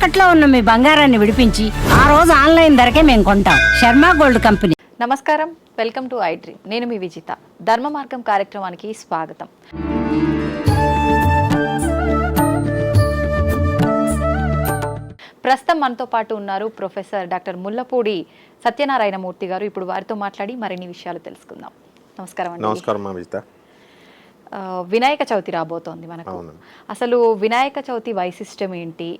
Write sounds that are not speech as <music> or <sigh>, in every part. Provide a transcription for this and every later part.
తాకట్లో ఉన్న మీ బంగారాన్ని విడిపించి ఆ రోజు ఆన్లైన్ ధరకే మేము కొంటాం. Sharma gold company. నమస్కారం. వెల్కమ్ టు ఐ డ్రీమ్ నేను మీ విజిత. ధర్మ మార్గం కార్యక్రమానికి స్వాగతం. ప్రస్తుతం మనతో పాటు ఉన్నారు ప్రొఫెసర్ డాక్టర్ ముల్లపూడి సత్యనారాయణమూర్తి గారు. ఇప్పుడు వారితో మాట్లాడి మరిన్ని విషయాలు తెలుసుకుందాం. నమస్కారం అండి. నమస్కారం మా విజిత. ఆ, వినాయక చవితి రాబోతోంది మనకు. అసలు వినాయక చవితి వైశిష్టం ఏంటి?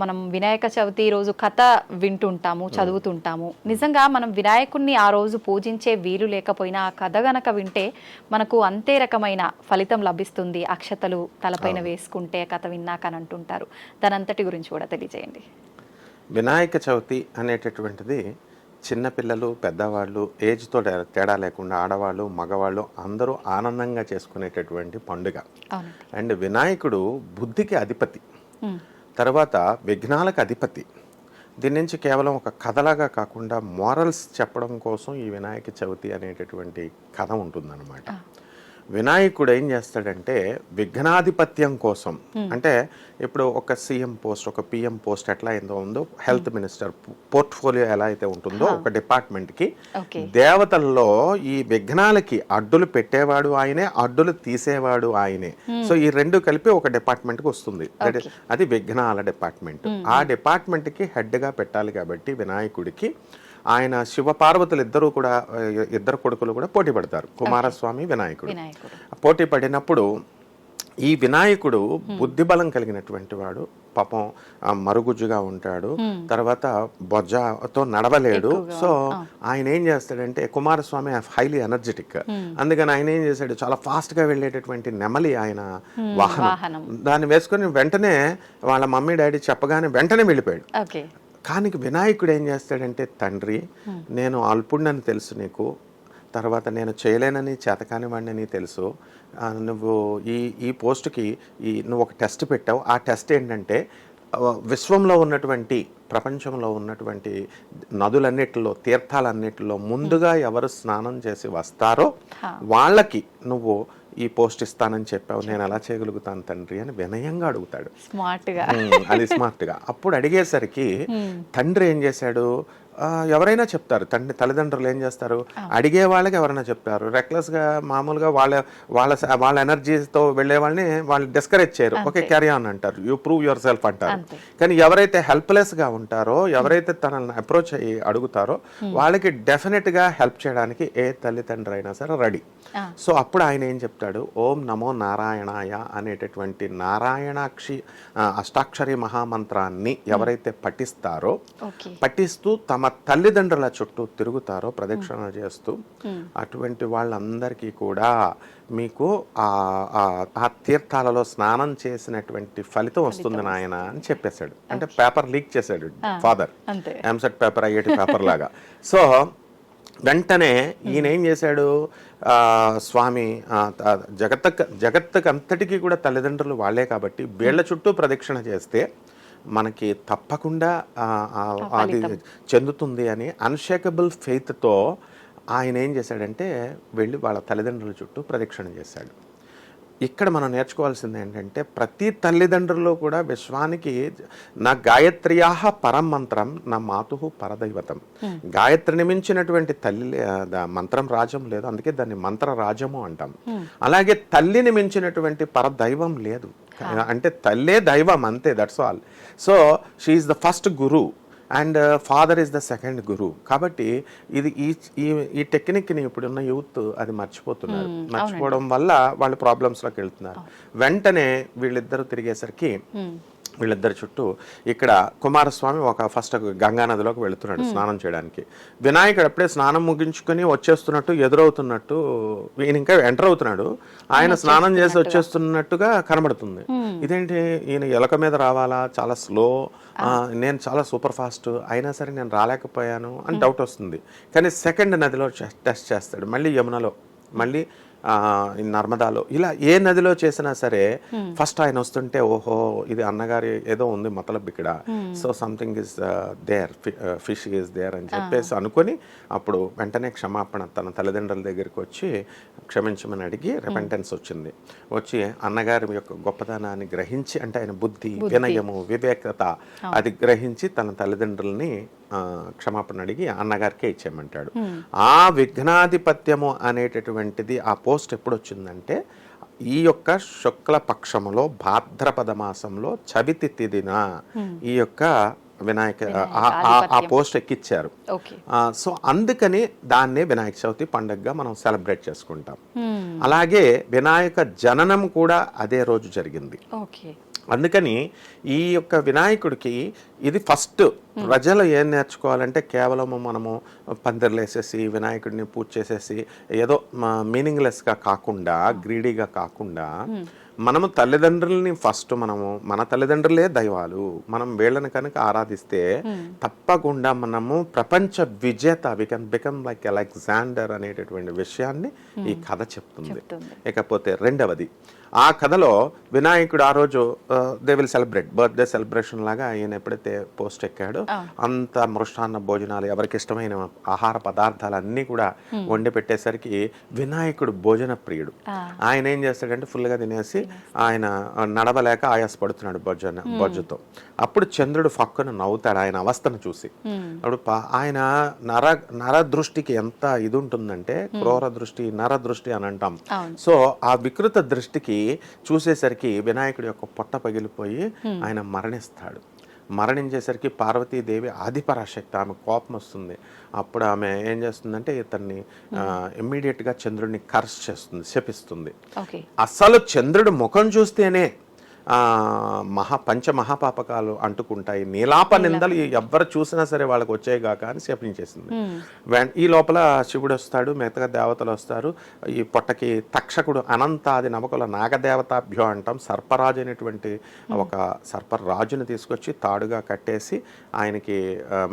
మనం వినాయక చవితి రోజు కథ వింటుంటాము చదువుతుంటాము. నిజంగా మనం వినాయకుడిని ఆ రోజు పూజించే వీలు లేకపోయినా ఆ కథ గనక వింటే మనకు అంతే రకమైన ఫలితం లభిస్తుంది. అక్షతలు తలపైన వేసుకుంటే కథ విన్నాక అని అంటుంటారు. దానంతటి గురించి కూడా తెలియజేయండి. వినాయక చవితి అనేటటువంటిది చిన్నపిల్లలు పెద్దవాళ్ళు ఏజ్తో తేడా లేకుండా ఆడవాళ్ళు మగవాళ్ళు అందరూ ఆనందంగా చేసుకునేటటువంటి పండుగ. అండ్ వినాయకుడు బుద్ధికి అధిపతి. ఉమ్, తర్వాత విఘ్నాలకు అధిపతి. దీని నుంచి కేవలం ఒక కథలాగా కాకుండా మోరల్స్ చెప్పడం కోసం ఈ వినాయక చవితి అనేటటువంటి కథ ఉంటుందన్నమాట. వినాయకుడు ఏం చేస్తాడంటే విఘ్నాధిపత్యం కోసం. అంటే ఇప్పుడు ఒక సీఎం పోస్ట్ ఒక పిఎం పోస్ట్ ఎట్లా ఏందో ఉందో హెల్త్ మినిస్టర్ పోర్ట్ఫోలియో ఎలా అయితే ఉంటుందో ఒక డిపార్ట్మెంట్కి దేవతల్లో ఈ విఘ్నాలకి అడ్డులు పెట్టేవాడు ఆయనే అడ్డులు తీసేవాడు ఆయనే. సో ఈ రెండు కలిపి ఒక డిపార్ట్మెంట్కి వస్తుంది అది విఘ్నాల డిపార్ట్మెంట్. ఆ డిపార్ట్మెంట్కి హెడ్గా పెట్టాలి కాబట్టి వినాయకుడికి ఆయన శివ పార్వతులు ఇద్దరు కూడా ఇద్దరు కొడుకులు కూడా పోటీ పడతారు. కుమారస్వామి వినాయకుడు. పోటీ పడినప్పుడు ఈ వినాయకుడు బుద్ధి బలం కలిగినటువంటి వాడు. పాపం మరుగుజ్జుగా ఉంటాడు. తర్వాత బొజ్జతో నడవలేడు. సో ఆయన ఏం చేస్తాడంటే కుమారస్వామి హైలీ ఎనర్జెటిక్ అందుకని ఆయన ఏం చేశాడు చాలా ఫాస్ట్గా వెళ్ళేటటువంటి నెమలి ఆయన వాహనం. దాన్ని వేసుకొని వెంటనే వాళ్ళ మమ్మీ డాడీ చెప్పగానే వెంటనే వెళ్ళిపోయాడు. కానీ వినాయకుడు ఏం చేస్తాడంటే తండ్రి నేను అల్పుణ్ణని తెలుసు నీకు. తర్వాత నేను చేయలేనని చేతకాని వాడిని తెలుసు. నువ్వు ఈ ఈ పోస్ట్కి ఈ నువ్వు ఒక టెస్ట్ పెట్టావు. ఆ టెస్ట్ ఏంటంటే విశ్వంలో ఉన్నటువంటి ప్రపంచంలో ఉన్నటువంటి నదులన్నిటిలో తీర్థాలన్నిటిలో ముందుగా ఎవరు స్నానం చేసి వస్తారో వాళ్ళకి నువ్వు ఈ పోస్ట్ ఇస్తానని చెప్పావు నేను ఎలా చేయగలుగుతాను తండ్రి అని వినయంగా అడుగుతాడు. స్మార్ట్గా. ఉమ్, అది స్మార్ట్గా. అప్పుడు అడిగేసరికి <laughs> తండ్రి ఏం చేశాడు? ఎవరైనా చెప్తారు. తండ్రి తల్లిదండ్రులు ఏం చేస్తారు? అడిగే వాళ్ళకి ఎవరైనా చెప్తారు రెక్లెస్గా మామూలుగా వాళ్ళ వాళ్ళ వాళ్ళ ఎనర్జీతో వెళ్ళే వాళ్ళని వాళ్ళు డిస్కరేజ్ చేయరు. ఓకే క్యారీ ఆన్ అంటారు. యూ ప్రూవ్ యువర్ సెల్ఫ్ అంటారు. కానీ ఎవరైతే హెల్ప్లెస్గా ఉంటారో ఎవరైతే తనని అప్రోచ్ అయ్యి అడుగుతారో వాళ్ళకి డెఫినెట్గా హెల్ప్ చేయడానికి ఏ తల్లిదండ్రి అయినా సరే రెడీ. సో అప్పుడు ఆయన ఏం చెప్తాడు? ఓం నమో నారాయణాయ అనేటటువంటి నారాయణాక్షి అష్టాక్షరి మహామంత్రాన్ని ఎవరైతే పఠిస్తారో పఠిస్తూ తమ తల్లిదండ్రుల చుట్టూ తిరుగుతారో ప్రదక్షిణ చేస్తూ అటువంటి వాళ్ళందరికీ కూడా మీకు ఆ తీర్థాలలో స్నానం చేసినటువంటి ఫలితం వస్తుంది నాయన అని చెప్పేశాడు. అంటే పేపర్ లీక్ చేశాడు father. EAMCET paper IIT paper లాగా. <laughs> సో వెంటనే ఈయన ఏం చేశాడు? స్వామి ఆ, త- జగత్తక్ జగత్తుకు అంతటికీ కూడా తల్లిదండ్రులు వాళ్ళే కాబట్టి వీళ్ళ చుట్టూ ప్రదక్షిణ చేస్తే మనకి తప్పకుండా అది చెందుతుంది అని అన్షేకబుల్ ఫెయిత్తో ఆయన ఏం చేశాడంటే వెళ్ళి వాళ్ళ తల్లిదండ్రుల చుట్టూ ప్రదక్షిణ చేశాడు. ఇక్కడ మనం నేర్చుకోవాల్సింది ఏంటంటే ప్రతి తల్లిదండ్రులు కూడా విశ్వానికి నా గాయత్ర్యా పరం మంత్రం నా మాతు పరదైవతం. గాయత్రిని మించినటువంటి తల్లి మంత్రం రాజం లేదు. అందుకే దాన్ని మంత్ర రాజము అంటాం. అలాగే తల్లిని మించినటువంటి పరదైవం లేదు. అంటే తల్లే దైవం అంతే that's all so she's the first guru and father is the second guru కాబట్టి ఇది ఈ ఈ- ఈ టెక్నిక్ని ఇప్పుడున్న యూత్ అది మర్చిపోతున్నారు. మర్చిపోవడం వల్ల వాళ్ళు ప్రాబ్లమ్స్లోకి వెళ్తున్నారు. వెంటనే వీళ్ళిద్దరూ తిరిగేసరికి వీళ్ళిద్దరి చుట్టూ ఇక్కడ కుమారస్వామి ఒక ఫస్ట్ గంగా నదిలోకి వెళుతున్నాడు స్నానం చేయడానికి. వినాయకుడు అప్పుడే స్నానం ముగించుకొని వచ్చేస్తున్నట్టు ఎదురవుతున్నట్టు ఈయన ఇంకా ఎంటర్ అవుతున్నాడు. ఆయన స్నానం చేసి వచ్చేస్తున్నట్టుగా. కనబడుతుంది. ఇదేంటి? ఈయన ఎలక మీద రావాలా? చాలా స్లో నేను చాలా సూపర్ ఫాస్ట్ అయినా సరే నేను రాలేకపోయాను అని డౌట్ వస్తుంది. కానీ సెకండ్ నదిలో టెస్ట్ చేస్తాడు. మళ్ళీ యమునలో. మళ్ళీ నర్మదాలో. ఇలా ఏ నదిలో చేసినా సరే ఫస్ట్ ఆయన వస్తుంటే ఓహో ఇది అన్నగారి ఏదో ఉంది మతలబ్ ఇక్కడ. So something is there fish is there అని చెప్పేసి అనుకొని అప్పుడు వెంటనే క్షమాపణ తన తల్లిదండ్రుల దగ్గరికి వచ్చి క్షమించమని అడిగి రెపెంటెన్స్ వచ్చింది. వచ్చి అన్నగారి యొక్క గొప్పతనాన్ని గ్రహించి అంటే ఆయన బుద్ధి వినయము వివేకత అది గ్రహించి తన తల్లిదండ్రుల్ని క్షమాపణ అడిగి అన్నగారికే ఇచ్చేయమంటాడు. ఆ విఘ్నాధిపత్యము అనేటటువంటిది ఆ పోస్ట్ ఎప్పుడు వచ్చిందంటే ఈ యొక్క శుక్ల పక్షములో భాద్రపద మాసంలో చవితి తిదిన ఈ యొక్క వినాయక ఆ- పోస్ట్ ఎక్కిచ్చారు. సో అందుకని దాన్నే వినాయక చవితి పండుగగా మనం సెలబ్రేట్ చేసుకుంటాం. అలాగే వినాయక జననం కూడా అదే రోజు జరిగింది. అందుకని ఈ యొక్క వినాయకుడికి ఇది ఫస్ట్ ప్రజలు ఏం నేర్చుకోవాలంటే కేవలం మనము పందిర్లు వేసేసి వినాయకుడిని పూజ చేసేసి ఏదో మీనింగ్లెస్గా కాకుండా గ్రీడీగా కాకుండా మనము తల్లిదండ్రుల్ని ఫస్ట్ మనము మన తల్లిదండ్రులే దైవాలు. మనం వీళ్ళని కనుక ఆరాధిస్తే తప్పకుండా మనము ప్రపంచ విజేత we can become like Alexander అనేటటువంటి విషయాన్ని ఈ కథ చెప్తుంది. చెప్తుంది. ఇకపోతే రెండవది ఆ కథలో వినాయకుడు ఆ రోజు they will celebrate birthday celebration లాగా ఆయన ఎప్పుడైతే పోస్ట్ ఎక్కాడో అంత మృష్టాన్న భోజనాలు ఎవరికి ఇష్టమైన ఆహార పదార్థాలు అన్నీ కూడా వండి పెట్టేసరికి వినాయకుడు భోజన ప్రియుడు. ఆయన ఏం చేస్తాడంటే ఫుల్గా తినేసి ఆయన నడవలేక ఆయాసపడుతున్నాడు భోజన భోజతో. అప్పుడు చంద్రుడు ఫక్కున నవ్వుతాడు ఆయన అవస్థను చూసి. అప్పుడు పా- ఆయన నర నర దృష్టికి ఎంత ఇది ఉంటుందంటే క్రూర దృష్టి నర దృష్టి అని అంటాం. సో ఆ వికృత దృష్టికి చూసేసరికి వినాయకుడి యొక్క పొట్ట పగిలిపోయి ఆయన మరణిస్తాడు. మరణించేసరికి పార్వతీదేవి ఆదిపరాశక్తి ఆమె కోపం వస్తుంది. అప్పుడు ఆమె ఏం చేస్తుందంటే ఇతన్ని ఇమ్మీడియట్గా చంద్రుడిని కర్స్ చేస్తుంది శపిస్తుంది. అసలు చంద్రుడి ముఖం చూస్తేనే మహా పంచ మహాపాపకాలు అంటుకుంటాయి. నీలాప నిందలు ఎవ్వరు చూసినా సరే వాళ్ళకి వచ్చాయి కాక అని శపించేసింది. ఈ లోపల శివుడు వస్తాడు మిగతా దేవతలు వస్తారు. ఈ పొట్టకి తక్షకుడు అనంతాది నవకుల నాగదేవతాభ్యో అంటాం. సర్పరాజు అనేటువంటి ఒక సర్పరాజుని తీసుకొచ్చి తాడుగా కట్టేసి ఆయనకి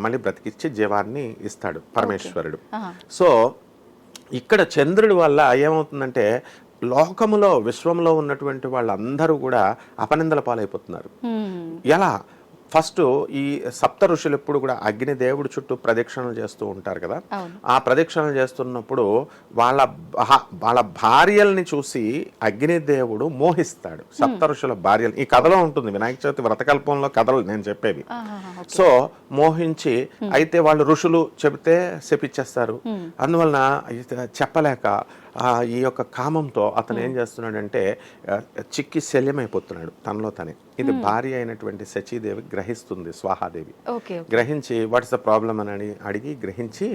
మళ్ళీ బ్రతికిచ్చి జీవాన్ని ఇస్తాడు పరమేశ్వరుడు. సో ఇక్కడ చంద్రుడి వల్ల ఏమవుతుందంటే లోకములో విశ్వంలో ఉన్నటువంటి వాళ్ళందరూ కూడా అపనిందల పాలైపోతున్నారు. ఎలా? ఫస్ట్ ఈ సప్త ఋషులు ఎప్పుడు కూడా అగ్నిదేవుడి చుట్టూ ప్రదక్షిణలు చేస్తూ ఉంటారు కదా? ఆ ప్రదక్షిణలు చేస్తున్నప్పుడు వాళ్ళ వాళ్ళ భార్యల్ని చూసి అగ్నిదేవుడు మోహిస్తాడు. సప్త ఋషుల భార్యలు. ఈ కథలో ఉంటుంది వినాయక చవితి వ్రతకల్పంలో కథలు నేను చెప్పేవి. సో మోహించి అయితే వాళ్ళు ఋషులు చెబితే శపిచ్చేస్తారు అందువలన చెప్పలేక ఈ యొక్క కామంతో అతను ఏం చేస్తున్నాడంటే చిక్కి శల్యమైపోతున్నాడు తనలో తనే. ఇది భార్య అయినటువంటి శచీదేవి గ్రహిస్తుంది స్వాహాదేవి. గ్రహించి వాట్స్ ద ప్రాబ్లం అని అడిగి గ్రహించి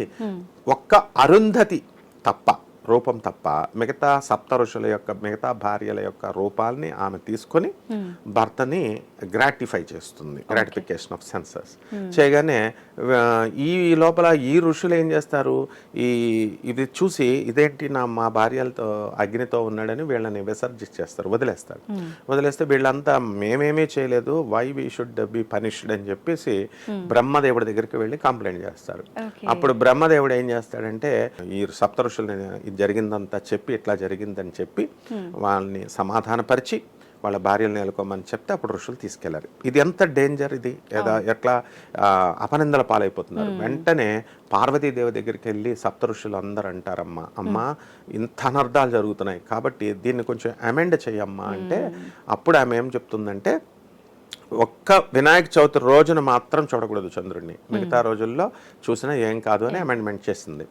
ఒక్క అరుంధతి తప్ప రూపం తప్ప మిగతా సప్త ఋషుల యొక్క మిగతా భార్యల యొక్క రూపాల్ని ఆమె తీసుకొని భర్తని గ్రాటిఫై చేస్తుంది గ్రాటిఫికేషన్ ఆఫ్ సెన్సెస్ చేయగానే ఈ లోపల ఈ ఋషులు ఏం చేస్తారు? ఈ ఇది చూసి ఇదేంటి నా మా భార్యలతో అగ్నితో ఉన్నాడని వీళ్ళని విసర్జించేస్తారు వదిలేస్తారు. వదిలేస్తే వీళ్ళంతా మేమేమీ చేయలేదు why we should be punished అని చెప్పేసి బ్రహ్మదేవుడి దగ్గరికి వెళ్ళి కంప్లైంట్ చేస్తారు. అప్పుడు బ్రహ్మదేవుడు ఏం చేస్తాడంటే ఈ సప్త జరిగిందంతా చెప్పి ఇట్లా జరిగిందని చెప్పి వాళ్ళని సమాధానపరిచి వాళ్ళ భార్యలు నెలకోమని చెప్తే అప్పుడు ఋషులు తీసుకెళ్ళారు. ఇది ఎంత డేంజర్ ఇది? ఏదా ఎట్లా అపనిందల పాలైపోతున్నారు. వెంటనే పార్వతీదేవి దగ్గరికి వెళ్ళి సప్త ఋషులు అందరూ అంటారమ్మా అమ్మా ఇంత అనర్థాలు జరుగుతున్నాయి. కాబట్టి దీన్ని కొంచెం అమెండ్ చేయమ్మా అంటే అప్పుడు ఆమె ఏం చెప్తుందంటే ఒక్క వినాయక చవితి రోజున మాత్రం చూడకూడదు చంద్రుడిని మిగతా రోజుల్లో చూసినా ఏం కాదు అని అమెండ్మెంట్ చేసింది.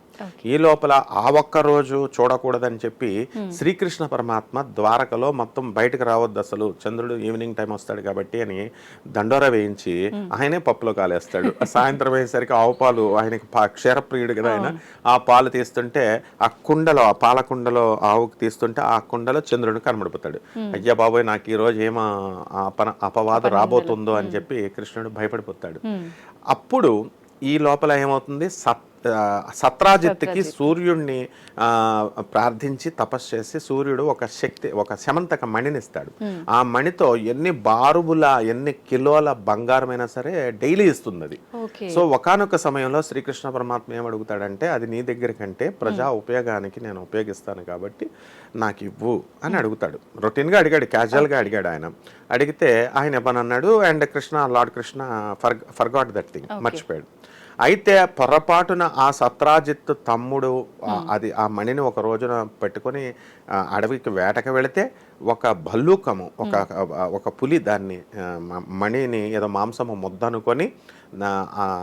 ఈ లోపల ఆ ఒక్క రోజు చూడకూడదని చెప్పి శ్రీకృష్ణ పరమాత్మ ద్వారకలో మొత్తం బయటకు రావద్దు అసలు. చంద్రుడు ఈవినింగ్ టైం వస్తాడు కాబట్టి అని దండోర వేయించి ఆయనే పప్పులో కాలేస్తాడు. సాయంత్రం అయ్యేసరికి ఆవు పాలు ఆయనకి క్షీరప్రియుడు కదా ఆయన ఆ పాలు తీస్తుంటే ఆ కుండలో ఆ పాల కుండలో ఆవుకు తీస్తుంటే ఆ కుండలో చంద్రుడు కనబడిపోతాడు. అయ్యా బాబోయ్ నాకు ఈ రోజు ఏమో అపవాదు రాబోతుందో అని చెప్పి కృష్ణుడు భయపడిపోతాడు. అప్పుడు ఈ లోపల ఏమవుతుంది? సప్త ఆ, సత్రాజిత్తుకి సూర్యుడిని ఆ, ప్రార్థించి తపస్సు చేసి సూర్యుడు ఒక శక్తి ఒక శమంతక మణిని ఇస్తాడు ఆ మణితో ఎన్ని బారుబుల ఎన్ని కిలోల బంగారమైనా సరే డైలీ ఇస్తుంది అది సో ఒకానొక సమయంలో శ్రీకృష్ణ పరమాత్మ ఏం అడుగుతాడంటే అది నీ దగ్గర కంటే ప్రజా ఉపయోగానికి నేను ఉపయోగిస్తాను కాబట్టి నాకు ఇవ్వు అని అడుగుతాడు. రొటీన్గా అడిగాడు క్యాజువల్గా అడిగాడు ఆయన. అడిగితే ఆయన ఇవ్వనన్నాడు and Krishna lord Krishna for forgot that thing. మర్చిపోయాడు. అయితే పొరపాటున ఆ సత్రాజిత్ తమ్ముడు అది ఆ మణిని ఒక రోజున పెట్టుకొని అడవికి వేటకు వెళితే ఒక భల్లూకము ఒక ఒక పులి దాన్ని మణిని ఏదో మాంసము ముద్దనుకొని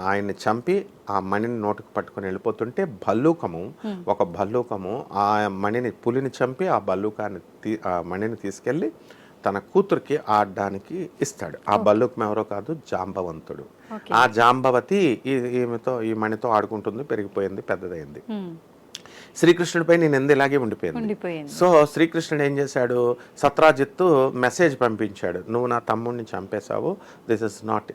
ఆయన్ని చంపి ఆ మణిని నోటికి పట్టుకొని వెళ్ళిపోతుంటే భల్లూకము ఒక భల్లూకము ఆ మణిని పులిని చంపి ఆ భల్లూకాన్ని తీ ఆ మణిని తీసుకెళ్ళి తన కూతురికి ఆడడానికి ఇస్తాడు. ఆ బల్లుకం ఎవరో కాదు జాంబవంతుడు. ఆ జాంబవతి ఈ ఈమెతో ఈ మణితో ఆడుకుంటుంది పెరిగిపోయింది పెద్దదైంది. శ్రీకృష్ణుడిపై నేను ఎందు ఇలాగే ఉండిపోయింది. సో శ్రీకృష్ణుడు ఏం చేశాడు? సత్రాజిత్తు మెసేజ్ పంపించాడు. నువ్వు నా తమ్ముడిని చంపేశావు. This is not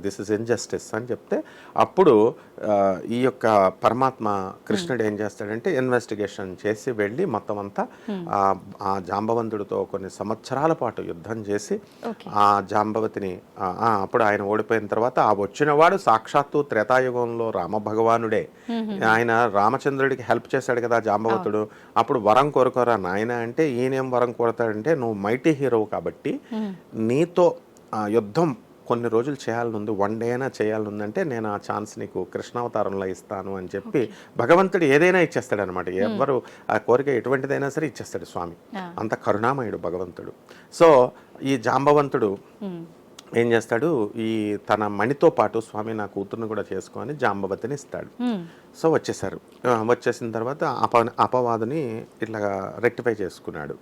this is injustice అని చెప్తే అప్పుడు ఆ, ఈ యొక్క పరమాత్మ కృష్ణుడు ఏం చేస్తాడంటే ఇన్వెస్టిగేషన్ చేసి వెళ్ళి మొత్తం అంతా ఆ- జాంబవంతుడితో కొన్ని సంవత్సరాల పాటు యుద్ధం చేసి. ఆ జాంబవతిని అప్పుడు ఆయన ఓడిపోయిన తర్వాత ఆ వచ్చినవాడు సాక్షాత్తు త్రేతాయుగంలో రామ భగవానుడే ఆయన రామచంద్రుడికి హెల్ప్ చేశాడు కదా జాంబవతుడు. అప్పుడు వరం కోరుకోరా నాయన అంటే ఈయనేం వరం కోరతాడంటే నువ్వు మైటీ హీరో కాబట్టి నీతో ఆ యుద్ధం కొన్ని రోజులు చేయాలనుంది. వన్ డే అయినా చేయాలనుందంటే నేను ఆ ఛాన్స్ నీకు కృష్ణావతారంలో ఇస్తాను అని చెప్పి భగవంతుడు ఏదైనా ఇచ్చేస్తాడు అనమాట ఎవరు ఆ కోరిక ఎటువంటిదైనా సరే ఇచ్చేస్తాడు స్వామి. అంత కరుణామయుడు భగవంతుడు. సో ఈ జాంబవంతుడు ఏం చేస్తాడు? ఈ తన మణితో పాటు స్వామి నా కూతుర్ని కూడా చేసుకొని జాంబవతిని ఇస్తాడు. సో వచ్చేసారు. వచ్చేసిన తర్వాత అప అపవాదుని ఇట్లా రెక్టిఫై చేసుకున్నాడు.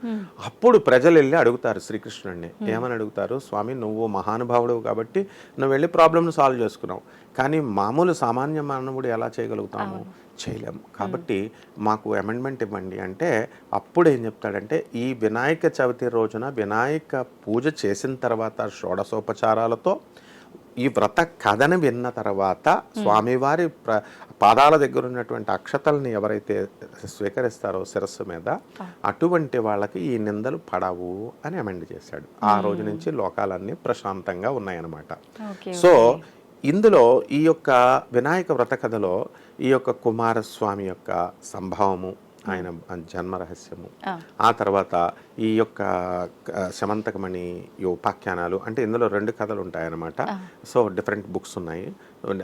అప్పుడు ప్రజలు వెళ్ళి అడుగుతారు శ్రీకృష్ణుడిని. ఏమని అడుగుతారు? స్వామి నువ్వు మహానుభావుడు కాబట్టి నువ్వు వెళ్ళి ప్రాబ్లమ్ను సాల్వ్ చేసుకున్నావు. కానీ మామూలు సామాన్య మానవుడు ఎలా చేయగలుగుతాము? చేయలేము కాబట్టి మాకు అమెండ్మెంట్ ఇవ్వండి అంటే అప్పుడు ఏం చెప్తాడంటే ఈ వినాయక చవితి రోజున వినాయక పూజ చేసిన తర్వాత షోడశోపచారాలతో ఈ వ్రత కథను విన్న తర్వాత స్వామివారి ప్ర పాదాల దగ్గర ఉన్నటువంటి అక్షతల్ని ఎవరైతే స్వీకరిస్తారో శిరస్సు మీద అటువంటి వాళ్ళకి ఈ నిందలు పడవు అని అమెండ్ చేశాడు. ఆ రోజు నుంచి లోకాలన్నీ ప్రశాంతంగా ఉన్నాయన్నమాట. సో ఇందులో ఈ యొక్క వినాయక వ్రత కథలో ఈ యొక్క కుమారస్వామి యొక్క సంభవము ఆయన జన్మ రహస్యము. ఆ. తర్వాత ఈ యొక్క శమంతకమణి ఈ ఉపాఖ్యానాలు అంటే ఇందులో రెండు కథలు ఉంటాయన్నమాట. సో డిఫరెంట్ బుక్స్ ఉన్నాయి.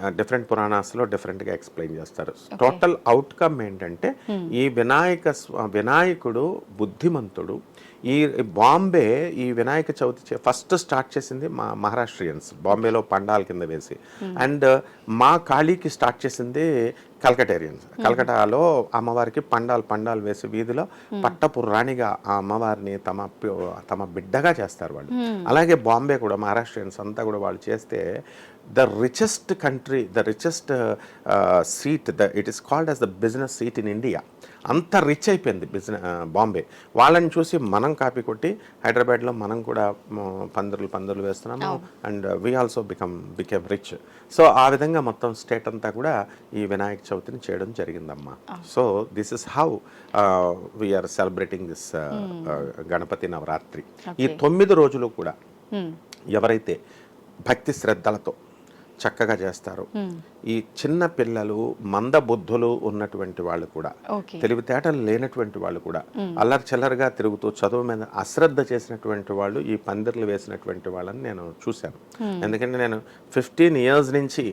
డిఫరెంట్ పురాణాస్లో డిఫరెంట్గా ఎక్స్ప్లెయిన్ చేస్తారు. టోటల్ అవుట్కమ్ ఏంటంటే ఈ వినాయక స్వ- వినాయకుడు బుద్ధిమంతుడు ఈ బాంబే ఈ వినాయక చవితి ఫస్ట్ స్టార్ట్ చేసింది మా మహారాష్ట్రియన్స్ బాంబేలో పండాల కింద వేసి. అండ్ మా కాళీకి స్టార్ట్ చేసింది కల్కటేరియన్స్. కల్కటాలో అమ్మవారికి పండాలు పండాలు వేసి వీధిలో పట్టపు రాణిగా ఆ అమ్మవారిని తమ తమ బిడ్డగా చేస్తారు వాళ్ళు. అలాగే బాంబే కూడా మహారాష్ట్రియన్స్ అంతా కూడా వాళ్ళు చేస్తే the richest country the richest seat the it is called as the business seat in India. అంత రిచ్ అయిపోయింది బిజినెస్ బాంబే. వాళ్ళని చూసి మనం కాపీ కొట్టి హైదరాబాద్లో మనం కూడా పందిర్లు పందిర్లు వేస్తున్నాము and we also become became rich so ఆ విధంగా మొత్తం స్టేట్ అంతా కూడా ఈ వినాయక చవితిని చేయడం జరిగిందమ్మా. So this is how we are celebrating this Ganapati Navratri ఈ తొమ్మిది రోజులు కూడా ఉమ్, ఎవరైతే భక్తి శ్రద్ధలతో చక్కగా చేస్తారో. ఈ చిన్న పిల్లలు మందబుద్ధులు ఉన్నటువంటి వాళ్ళు కూడా తెలివితేటలు లేనటువంటి వాళ్ళు కూడా అల్లరి చిల్లరగా తిరుగుతూ చదువు మీద అశ్రద్ధ చేసినటువంటి వాళ్ళు ఈ పందిర్లు వేసినటువంటి వాళ్ళని నేను చూశాను. ఎందుకంటే నేను ఫిఫ్టీన్ ఇయర్స్ నుంచి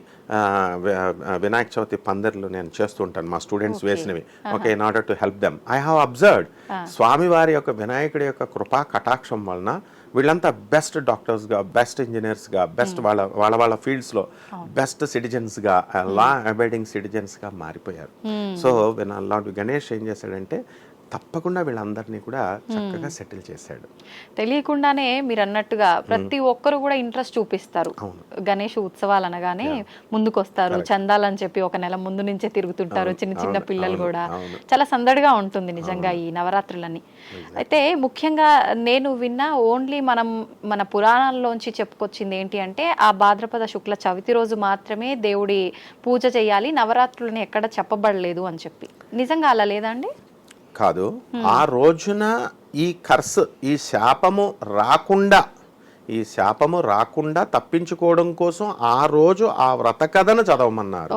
వినాయక చవితి పందిర్లు నేను చేస్తూ ఉంటాను మా students వేసినవి. Okay in order to help them I have observed స్వామివారి యొక్క వినాయకుడి యొక్క కృపా కటాక్షం వలన వీళ్ళంతా బెస్ట్ డాక్టర్స్గా బెస్ట్ ఇంజనీర్స్గా బెస్ట్ వాళ్ళ వాళ్ళ వాళ్ళ ఫీల్డ్స్లో బెస్ట్ సిటిజన్స్గా లా అబైడింగ్ సిటిజన్స్గా మారిపోయారు. సో లార్డ్ గణేష్ ఏం చేశాడంటే తప్పకుండా వీళ్ళందరినీ కూడా చక్కగా సెటిల్ చేశాడు. తెలియకుండానే మీరు అన్నట్టుగా ప్రతి ఒక్కరు కూడా ఇంట్రెస్ట్ చూపిస్తారు. గణేష్ ఉత్సవాలు అనగానే ముందుకు వస్తారు చందాలని చెప్పి ఒక నెల ముందు నుంచే తిరుగుతుంటారు చిన్న చిన్న పిల్లలు కూడా. చాలా సందడిగా ఉంటుంది నిజంగా ఈ నవరాత్రులన్నీ. అయితే ముఖ్యంగా నేను విన్నా ఓన్లీ మనం మన పురాణాల్లోంచి చెప్పుకొచ్చింది ఏంటి అంటే ఆ భాద్రపద శుక్ల చవితి రోజు మాత్రమే దేవుడి పూజ చేయాలి నవరాత్రులని ఎక్కడ చెప్పబడలేదు అని చెప్పి. నిజంగా అలా లేదా అండి? కాదు. ఆ రోజున ఈ కర్స్ ఈ శాపము రాకుండా ఈ శాపము రాకుండా తప్పించుకోవడం కోసం ఆ రోజు ఆ వ్రత కథను చదవమన్నారు.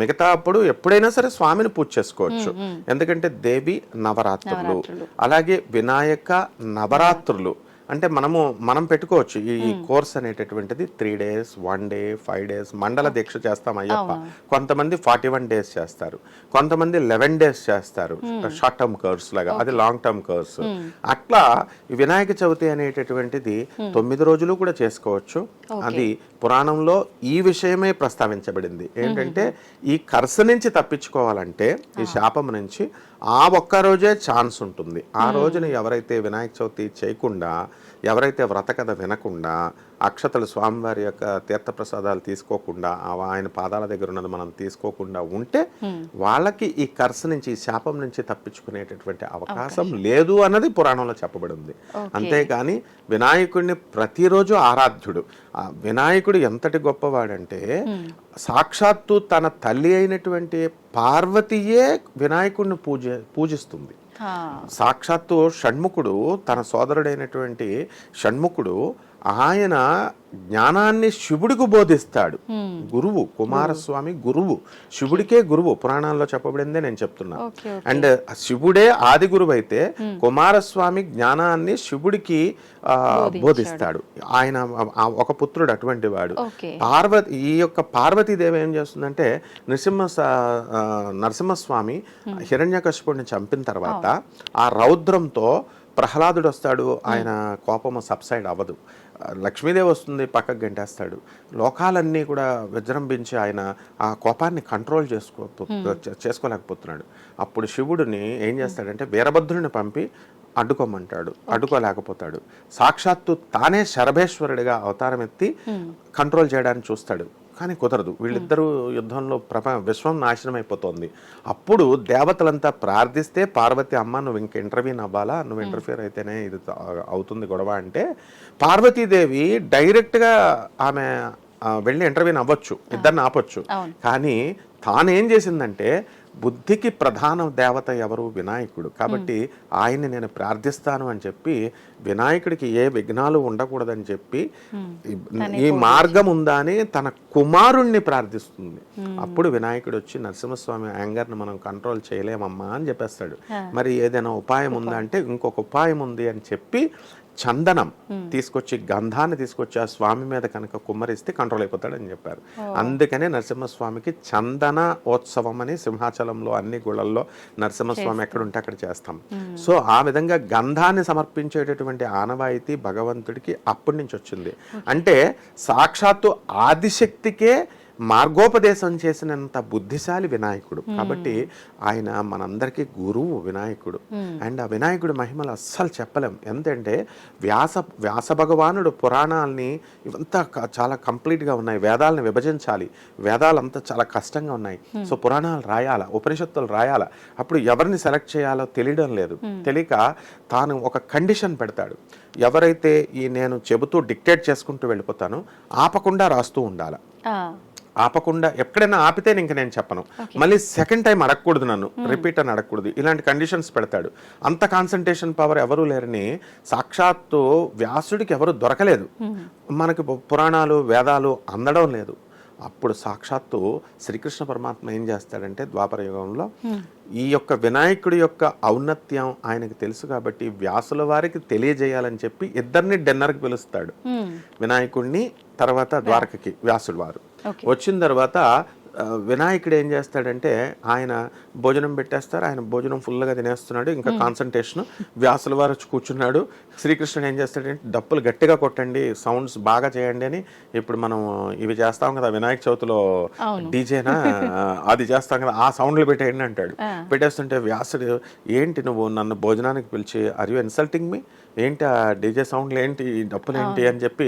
మిగతా అప్పుడు ఎప్పుడైనా సరే స్వామిని పూజ చేసుకోవచ్చు. ఎందుకంటే దేవి నవరాత్రులు. అలాగే వినాయక నవరాత్రులు. అంటే మనము మనం పెట్టుకోవచ్చు. ఈ కోర్స్ అనేటటువంటిది three days one day five days మండల దీక్ష చేస్తాం అయ్యప్ప. కొంతమంది ఫార్టీ వన్ డేస్ చేస్తారు. కొంతమంది లెవెన్ డేస్ చేస్తారు. షార్ట్ టర్మ్ కోర్స్ లాగా. అది లాంగ్ టర్మ్ కోర్స్. అట్లా వినాయక చవితి అనేటటువంటిది తొమ్మిది రోజులు కూడా చేసుకోవచ్చు. అది పురాణంలో ఈ విషయమే ప్రస్తావించబడింది. ఏంటంటే ఈ కర్స నుంచి తప్పించుకోవాలంటే ఈ శాపం నుంచి ఆ ఒక్క రోజే ఛాన్స్ ఉంటుంది. ఆ రోజున ఎవరైతే వినాయక చవితి చేయకుండా ఎవరైతే వ్రత కథ వినకుండా అక్షతలు స్వామివారి యొక్క తీర్థప్రసాదాలు తీసుకోకుండా ఆయన పాదాల దగ్గర ఉన్నది మనం తీసుకోకుండా ఉంటే వాళ్ళకి ఈ కర్స నుంచి ఈ శాపం నుంచి తప్పించుకునేటటువంటి అవకాశం లేదు అన్నది పురాణంలో చెప్పబడింది. అంతేగాని వినాయకుడిని ప్రతిరోజు ఆరాధ్యుడు. వినాయకుడు ఎంతటి గొప్పవాడంటే సాక్షాత్తు తన తల్లి అయినటువంటి పార్వతీయే వినాయకుడిని పూజ పూజిస్తుంది. సాక్షాత్తు షణ్ముఖుడు తన సోదరుడైనటువంటి షణ్ముఖుడు ఆయన జ్ఞానాన్ని శివుడికి బోధిస్తాడు. గురువు కుమారస్వామి గురువు. శివుడికే గురువు. పురాణాల్లో చెప్పబడిందే నేను చెప్తున్నా. Okay okay. అండ్ శివుడే ఆది గురువు అయితే కుమారస్వామి జ్ఞానాన్ని శివుడికి బోధిస్తాడు. ఆయన ఒక పుత్రుడు అటువంటి వాడు. పార్వతి ఈ యొక్క పార్వతీదేవి ఏం చేస్తుందంటే ఆ, నరసింహస్వామి హిరణ్యకశిపుడిని చంపిన తర్వాత ఆ రౌద్రంతో ప్రహ్లాదుడు వస్తాడు ఆయన కోపము సబ్సైడ్ అవ్వదు. లక్ష్మీదేవి వస్తుంది పక్కకు గంటేస్తాడు. లోకాలన్నీ కూడా విజృంభించి ఆయన ఆ కోపాన్ని కంట్రోల్ చేసుకో చేసుకోలేకపోతున్నాడు. అప్పుడు శివుడిని ఏం చేస్తాడంటే వీరభద్రుని పంపి అడ్డుకోమంటాడు అడ్డుకోలేకపోతాడు. సాక్షాత్తు తానే శరభేశ్వరుడిగా అవతారం ఎత్తి కంట్రోల్ చేయడానికి చూస్తాడు. కానీ కుదరదు. వీళ్ళిద్దరూ యుద్ధంలో ప్రప విశ్వం నాశనం అయిపోతుంది అప్పుడు దేవతలంతా ప్రార్థిస్తే పార్వతి అమ్మ నువ్వు ఇంక ఇంటర్వ్యూన్ అవ్వాలా? నువ్వు ఇంటర్ఫియర్ అయితేనే ఇది అవుతుంది గొడవ అంటే పార్వతీదేవి డైరెక్ట్గా ఆమె వెళ్ళి ఇంటర్వ్యూన్ అవ్వచ్చు. ఇద్దరిని ఆపొచ్చు. కానీ తానేం చేసిందంటే బుద్ధికి ప్రధాన దేవత ఎవరు? వినాయకుడు. కాబట్టి ఆయన్ని నేను ప్రార్థిస్తాను అని చెప్పి వినాయకుడికి ఏ విఘ్నాలు ఉండకూడదని చెప్పి ఈ- మార్గం ఉందా అని తన కుమారుణ్ణి ప్రార్థిస్తుంది. అప్పుడు వినాయకుడు వచ్చి నరసింహస్వామి యాంగర్ని మనం కంట్రోల్ చేయలేమమ్మా అని చెప్పేస్తాడు. మరి ఏదైనా ఉపాయం ఉందా అంటే ఇంకొక ఉపాయం ఉంది అని చెప్పి చందనం తీసుకొచ్చి గంధాన్ని తీసుకొచ్చి ఆ స్వామి మీద కనుక కుమ్మరిస్తే కంట్రోల్ అయిపోతాడని చెప్పారు. అందుకనే నరసింహస్వామికి చందన ఉత్సవం అని సింహాచలంలో అన్ని గుళ్ళల్లో నరసింహస్వామి ఎక్కడ ఉంటే అక్కడ చేస్తాం. సో ఆ విధంగా గంధాన్ని సమర్పించేటటువంటి ఆనవాయితీ భగవంతుడికి అప్పటి నుంచి వచ్చింది. అంటే సాక్షాత్తు ఆదిశక్తికే మార్గోపదేశం చేసినంత బుద్ధిశాలి వినాయకుడు. కాబట్టి ఆయన మనందరికీ గురువు వినాయకుడు. అండ్ ఆ వినాయకుడి మహిమలు అస్సలు చెప్పలేం. ఎంతంటే వ్యాస వ్యాస భగవానుడు పురాణాలని ఇవంతా చాలా కంప్లీట్గా ఉన్నాయి. వేదాలను విభజించాలి. వేదాలంతా చాలా కష్టంగా ఉన్నాయి. సో పురాణాలు రాయాలా? ఉపనిషత్తులు రాయాలా? అప్పుడు ఎవరిని సెలెక్ట్ చేయాలో తెలియడం లేదు. తెలియక తాను ఒక కండిషన్ పెడతాడు. ఎవరైతే ఈ నేను చెబుతూ డిక్టేట్ చేసుకుంటూ వెళ్ళిపోతానో ఆపకుండా రాస్తూ ఉండాలి. ఆపకుండా ఎక్కడైనా ఆపితే ఇంక నేను చెప్పను. మళ్ళీ సెకండ్ టైం అడగకూడదు నన్ను. రిపీట్ అని అడగకూడదు. ఇలాంటి కండిషన్స్ పెడతాడు. అంత కాన్సన్ట్రేషన్ పవర్ ఎవరు లేరని సాక్షాత్తు వ్యాసుడికి ఎవరు దొరకలేదు. మనకి పురాణాలు వేదాలు అందడం లేదు. అప్పుడు సాక్షాత్తు శ్రీకృష్ణ పరమాత్మ ఏం చేస్తాడంటే ద్వాపర యుగంలో ఈ యొక్క వినాయకుడి యొక్క ఔన్నత్యం ఆయనకు తెలుసు కాబట్టి వ్యాసుల వారికి తెలియజేయాలని చెప్పి ఇద్దరిని డిన్నర్కి పిలుస్తాడు. వినాయకుడిని తర్వాత ద్వారకకి వ్యాసుడు వారు. వచ్చిన తర్వాత వినాయకుడు ఏం చేస్తాడంటే ఆయన భోజనం పెట్టేస్తారు ఆయన భోజనం ఫుల్గా తినేస్తున్నాడు ఇంకా కాన్సన్ట్రేషన్ వ్యాసుల వారు కూర్చున్నాడు. శ్రీకృష్ణుడు ఏం చేస్తాడంటే డప్పులు గట్టిగా కొట్టండి సౌండ్స్ బాగా చేయండి అని ఇప్పుడు మనం ఇవి చేస్తాం కదా వినాయక చవితిలో డీజేనా? అది చేస్తాం కదా ఆ సౌండ్లు పెట్టేయండి అంటాడు. పెట్టేస్తుంటే వ్యాసుడు ఏంటి నువ్వు నన్ను భోజనానికి పిలిచి ఆర్ యూ ఇన్సల్టింగ్ మీ ఏంటి ఆ డీజే సౌండ్లు ఏంటి ఈ డప్పులు ఏంటి? అని చెప్పి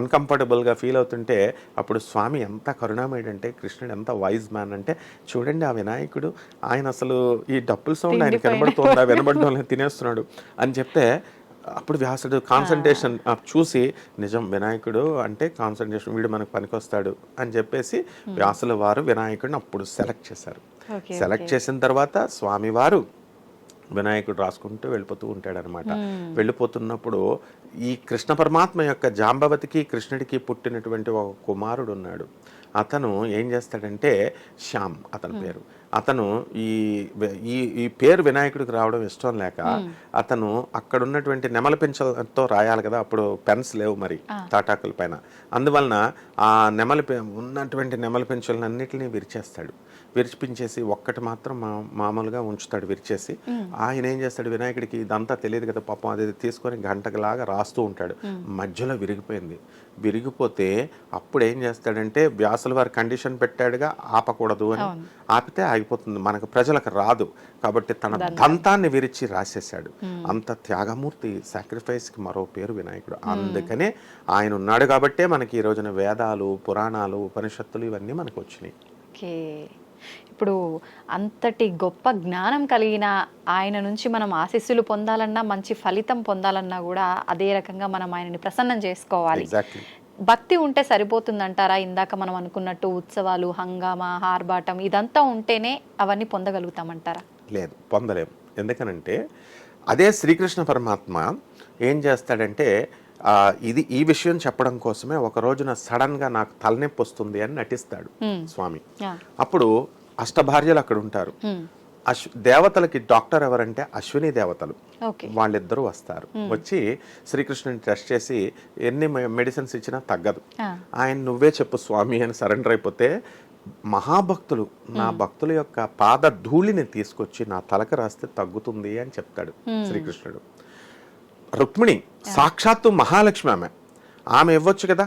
అన్కంఫర్టబుల్గా ఫీల్ అవుతుంటే అప్పుడు స్వామి ఎంత కరుణామయుడంటే కృష్ణుడు ఎంత వైజ్ మ్యాన్ అంటే చూడండి ఆ వినాయకుడు ఆయన అసలు ఈ డప్పుల సౌండ్ ఆయన కనబడుతుందా వినబడడం తినేస్తున్నాడు. అని చెప్తే అప్పుడు వ్యాసుడు కాన్సన్ట్రేషన్ చూసి నిజం వినాయకుడు అంటే కాన్సన్ట్రేషన్ వీడు మనకు పనికొస్తాడు అని చెప్పేసి వ్యాసుల వారు వినాయకుడిని అప్పుడు సెలెక్ట్ చేశారు. సెలెక్ట్ చేసిన తర్వాత స్వామివారు వినాయకుడు రాసుకుంటూ వెళ్ళిపోతూ ఉంటాడనమాట. వెళ్ళిపోతున్నప్పుడు ఈ కృష్ణ పరమాత్మ యొక్క జాంబవతికి కృష్ణుడికి పుట్టినటువంటి ఒక కుమారుడు ఉన్నాడు. అతను ఏం చేస్తాడంటే శ్యామ్ అతని పేరు. అతను ఈ ఈ ఈ పేరు వినాయకుడికి రావడం ఇష్టం లేక అతను అక్కడ ఉన్నటువంటి నెమల పెంచలతో రాయాలి కదా అప్పుడు పెన్స్ లేవు మరి తాటాకుల పైన. అందువలన ఆ నెమలి ఉన్నటువంటి నెమలి పెంచులన్నింటినీ విరిచేస్తాడు. విరిచిపించేసి ఒక్కటి మాత్రం మా మామూలుగా ఉంచుతాడు విరిచేసి. ఆయన ఏం చేస్తాడు వినాయకుడికి ఇదంతా తెలియదు కదా పాపం అది తీసుకొని గంటలాగా రాస్తూ ఉంటాడు. మధ్యలో విరిగిపోయింది. విరిగిపోతే అప్పుడు ఏం చేస్తాడంటే వ్యాసుల వారి కండిషన్ పెట్టాడుగా ఆపకూడదు అని ఆపితే ఆగిపోతుంది. మనకు ప్రజలకు రాదు. కాబట్టి తన దంతాన్ని విరిచి రాసేసాడు అంత త్యాగమూర్తి sacrifice కి మరో పేరు వినాయకుడు. అందుకనే ఆయన ఉన్నాడు కాబట్టే మనకి ఈ రోజున వేదాలు పురాణాలు ఉపనిషత్తులు ఇవన్నీ మనకు వచ్చినాయి. ఇప్పుడు అంతటి గొప్ప జ్ఞానం కలిగిన ఆయన నుంచి మనం ఆశీస్సులు పొందాలన్నా మంచి ఫలితం పొందాలన్నా కూడా అదే రకంగా మనం ఆయనని ప్రసన్నం చేసుకోవాలి. భక్తి ఉంటే సరిపోతుందంటారా? ఇందాక మనం అనుకున్నట్టు ఉత్సవాలు హంగామా హార్బాటం ఇదంతా ఉంటేనే అవన్నీ పొందగలుగుతామంటారా? లేదు పొందలేం. ఎందుకనంటే అదే శ్రీకృష్ణ పరమాత్మ ఏం చేస్తాడంటే ఇది ఈ విషయం చెప్పడం కోసమే ఒక రోజున సడన్గా నాకు తలనొప్పి వస్తుంది అని నటిస్తాడు స్వామి. అప్పుడు అష్టభార్యలు అక్కడ ఉంటారు. అశ్వ దేవతలకి డాక్టర్ ఎవరంటే అశ్విని దేవతలు. వాళ్ళిద్దరూ వస్తారు. వచ్చి శ్రీకృష్ణుని టెస్ట్ చేసి ఎన్ని మెడిసిన్స్ ఇచ్చినా తగ్గదు. ఆయన నువ్వే చెప్పు స్వామి అని సరెండర్ అయిపోతే మహాభక్తులు నా భక్తుల యొక్క పాద ధూళిని తీసుకొచ్చి నా తలకు రాస్తే తగ్గుతుంది అని చెప్తాడు శ్రీకృష్ణుడు. రుక్మిణి సాక్షాత్తు మహాలక్ష్మి ఆమె. ఆమె ఇవ్వచ్చు కదా?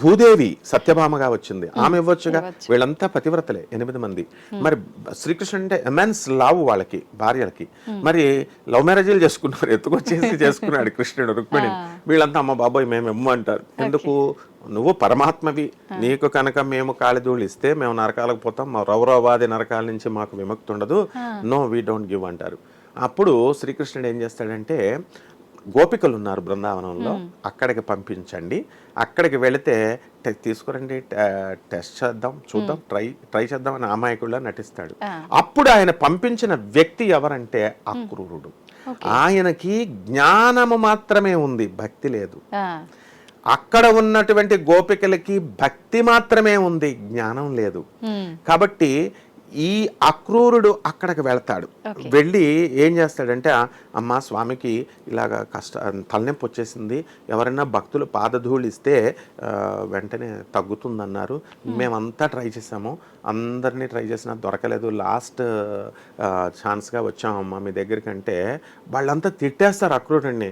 భూదేవి సత్యభామగా వచ్చింది. ఆమె ఇవ్వచ్చుగా వీళ్ళంతా పతివ్రతలే ఎనిమిది మంది. మరి శ్రీకృష్ణుడు అంటే ఎమెన్స్ లావు వాళ్ళకి భార్యలకి. మరి లవ్ మ్యారేజీలు చేసుకున్నారు ఎత్తుకొచ్చేసి <laughs> చేసుకున్నాడు కృష్ణుడు రుక్మిణి. వీళ్ళంతా అమ్మ బాబోయ్ మేము ఇమ్ము అంటారు ఎందుకు? నువ్వు పరమాత్మవి. నీకు కనుక మేము కాళిధూళి ఇస్తే మేము నరకాలకు పోతాం. మా రౌరవాది నరకాల నుంచి మాకు విముక్తి ఉండదు. నో వీ డోంట్ గివ్ అంటారు. అప్పుడు శ్రీకృష్ణుడు ఏం చేస్తాడంటే గోపికలు ఉన్నారు బృందావనంలో అక్కడికి పంపించండి. అక్కడికి వెళితే "టె- తీసుకురండి టెస్ట్ చేద్దాం చూద్దాం ట్రై ట్రై చేద్దాం అని అమాయకుడిలా నటిస్తాడు అప్పుడు ఆయన పంపించిన వ్యక్తి ఎవరంటే అక్రూరుడు. ఆయనకి జ్ఞానము మాత్రమే ఉంది భక్తి లేదు. అక్కడ ఉన్నటువంటి గోపికలకి భక్తి మాత్రమే ఉంది జ్ఞానం లేదు. కాబట్టి ఈ అక్రూరుడు అక్కడికి వెళ్తాడు. వెళ్ళి ఏం చేస్తాడంటే "ఆ, అమ్మా స్వామికి ఇలాగ కష్ట తలనొప్పి వచ్చేసింది. ఎవరైనా భక్తులు పాదధూళి ఇస్తే వెంటనే తగ్గుతుందన్నారు. మేమంతా ట్రై చేసాము అందరినీ ట్రై చేసినా దొరకలేదు. లాస్ట్ ఛాన్స్గా వచ్చామమ్మా మీ దగ్గరికి అంటే వాళ్ళంతా తిట్టేస్తారు అక్రూరుడిని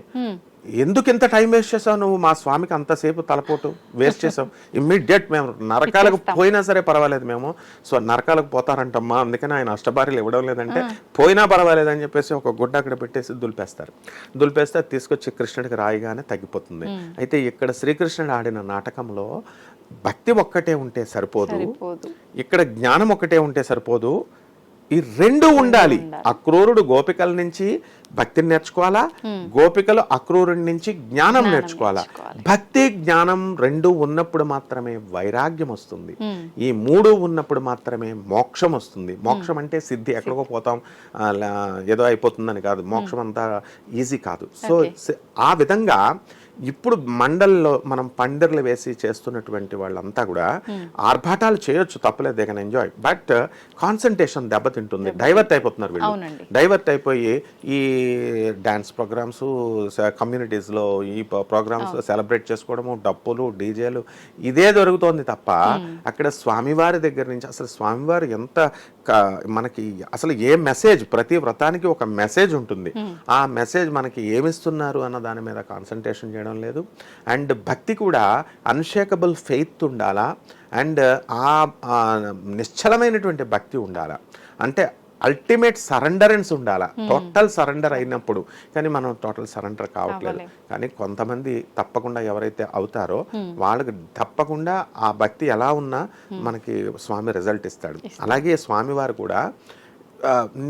ఎందుకు ఇంత టైం వేస్ట్ చేసావు నువ్వు? మా స్వామికి అంతసేపు తలపోటు వేస్ట్ చేసావు. ఇమ్మీడియట్ మేము నరకాలకు పోయినా సరే పర్వాలేదు మేము. సో నరకాలకు పోతారంటమ్మా. అందుకని ఆయన అష్టభార్యలు ఇవ్వడం లేదంటే పోయినా పర్వాలేదు అని చెప్పేసి ఒక గుడ్డ అక్కడ పెట్టేసి దులిపేస్తారు. దులిపేస్తే తీసుకొచ్చి కృష్ణుడికి రాయిగానే తగ్గిపోతుంది. అయితే ఇక్కడ శ్రీకృష్ణుడు ఆడిన నాటకంలో భక్తి ఒక్కటే ఉంటే సరిపోదు. ఇక్కడ జ్ఞానం ఒకటే ఉంటే సరిపోదు. ఈ రెండు ఉండాలి. అక్రూరుడు గోపికల నుంచి భక్తిని నేర్చుకోవాలా? గోపికలు అక్రూరుడి నుంచి జ్ఞానం నేర్చుకోవాలా? భక్తి జ్ఞానం రెండు ఉన్నప్పుడు మాత్రమే వైరాగ్యం వస్తుంది. ఈ మూడు ఉన్నప్పుడు మాత్రమే మోక్షం వస్తుంది. మోక్షం అంటే సిద్ధి ఎక్కడికో పోతాం ఏదో అయిపోతుందని కాదు. మోక్షం అంతా ఈజీ కాదు. స- ఆ విధంగా ఇప్పుడు మండల్లో మనం పందిర్లు వేసి చేస్తున్నటువంటి వాళ్ళంతా కూడా ఆర్భాటాలు చేయొచ్చు తప్పలేదు they can enjoy but concentration దెబ్బతింటుంది. డైవర్ట్ అయిపోతున్నారు వీళ్ళు. డైవర్ట్ అయిపోయి ఈ డాన్స్ ప్రోగ్రామ్స్ కమ్యూనిటీస్లో ఈ ప్రోగ్రామ్స్ సెలబ్రేట్ చేసుకోవడము డప్పులు డీజేలు ఇదే దొరుకుతోంది తప్ప అక్కడ స్వామివారి దగ్గర నుంచి అసలు స్వామివారు ఎంత మనకి అసలు ఏ మెసేజ్ ప్రతి వ్రతానికి ఒక మెసేజ్ ఉంటుంది. ఆ మెసేజ్ మనకి ఏమిస్తున్నారు అన్న దాని మీద కాన్సన్ట్రేషన్ చేయడం లేదు. అండ్ భక్తి కూడా అన్షేకబుల్ ఫెయిత్ ఉండాలా? అండ్ ఆ నిశ్చలమైనటువంటి భక్తి ఉండాలా? అంటే అల్టిమేట్ సరెండరెన్స్ ఉండాలా? టోటల్ సరెండర్ అయినప్పుడు. కానీ మనం టోటల్ సరెండర్ కావట్లేదు. కానీ కొంతమంది తప్పకుండా ఎవరైతే అవుతారో వాళ్ళకి తప్పకుండా ఆ భక్తి ఎలా ఉన్నా మనకి స్వామి రిజల్ట్ ఇస్తాడు. అలాగే స్వామివారు కూడా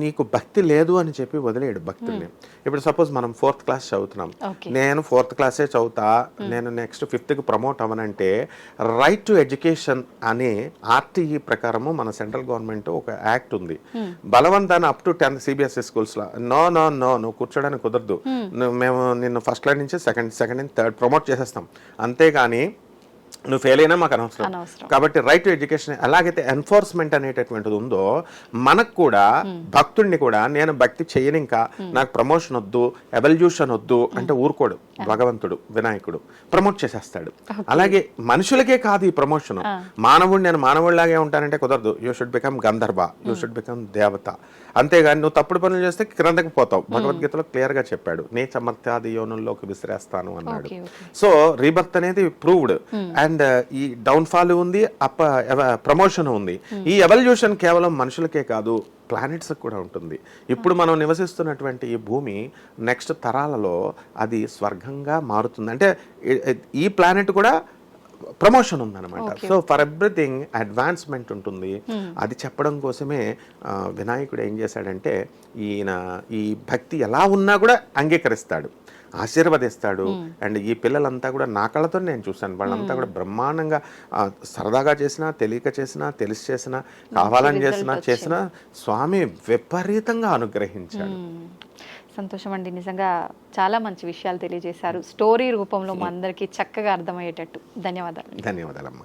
నీకు భక్తి లేదు అని చెప్పి వదిలేడు భక్తుల్ని. ఇప్పుడు సపోజ్ మనం ఫోర్త్ క్లాస్ చదువుతున్నాం. నేను ఫోర్త్ క్లాసే చదువుతా నేను నెక్స్ట్ ఫిఫ్త్కి ప్రమోట్ అవ్వనంటే రైట్ టు ఎడ్యుకేషన్ అనే ఆర్టీఈ ప్రకారము మన సెంట్రల్ గవర్నమెంట్ ఒక యాక్ట్ ఉంది. బలవంతాన్ని అప్ టు టెన్త్ సిబిఎస్ఈ స్కూల్స్లో నో నో నో నువ్వు కూర్చోడానికి కుదరదు. నువ్వు మేము నిన్ను ఫస్ట్ క్లాస్ నుంచి సెకండ్ సెకండ్ థర్డ్ ప్రమోట్ చేసేస్తాం. అంతేగాని నువ్వు ఫెయిల్ అయినా మాకు అనవసరం. కాబట్టి రైట్ టు ఎడ్యుకేషన్ ఎలాగైతే ఎన్ఫోర్స్మెంట్ అనేటటువంటిది ఉందో మనకు కూడా భక్తుడిని కూడా నేను భక్తి చేయను ఇంకా. నాకు ప్రమోషన్ వద్దు ఎవల్యూషన్ వద్దు అంటే ఊరుకోడు. భగవంతుడు వినాయకుడు ప్రమోట్ చేసేస్తాడు. అలాగే మనుషులకే కాదు ఈ ప్రమోషన్ మానవుడు నేను మానవుడిలాగే ఉంటానంటే కుదరదు. You should become Gandharva you should become దేవత అంతేగాని నువ్వు తప్పుడు పనులు చేస్తే క్రిందకి పోతావు. భగవద్గీతలో క్లియర్గా చెప్పాడు. నీ చమర్త్యాది యోనుల్లోకి విసిరేస్తాను అన్నాడు. సో రీబర్త్ అనేది ప్రూవ్డ్ అండ్ ఈ డౌన్ ఫాల్ ఉంది అప్ప ప్రమోషన్ ఉంది. ఈ ఎవల్యూషన్ కేవలం మనుషులకే కాదు ప్లానెట్స్ కూడా ఉంటుంది. ఇప్పుడు మనం నివసిస్తున్నటువంటి ఈ భూమి నెక్స్ట్ తరాలలో అది స్వర్గంగా మారుతుంది. అంటే ఈ- ఈ ప్లానెట్ కూడా ప్రమోషన్ ఉందన్నమాట. సో ఫర్ ఎవ్రీథింగ్ అడ్వాన్స్మెంట్ ఉంటుంది. అది చెప్పడం కోసమే వినాయకుడు ఏం చేశాడంటే ఈయన ఈ భక్తి ఎలా ఉన్నా కూడా అంగీకరిస్తాడు. ఆశీర్వదిస్తాడు. అండ్ ఈ పిల్లలంతా కూడా నా కళ్ళతో నేను చూశాను వాళ్ళంతా కూడా బ్రహ్మాండంగా సరదాగా చేసినా తెలియక చేసినా తెలిసి చేసినా కావాలని చేసినా చేసినా స్వామి విపరీతంగా అనుగ్రహించాడు. సంతోషం అండి. నిజంగా చాలా మంచి విషయాలు తెలియజేశారు. స్టోరీ రూపంలో మా అందరికీ చక్కగా అర్థమయ్యేటట్టు. ధన్యవాదాలు. ధన్యవాదాలమ్మా.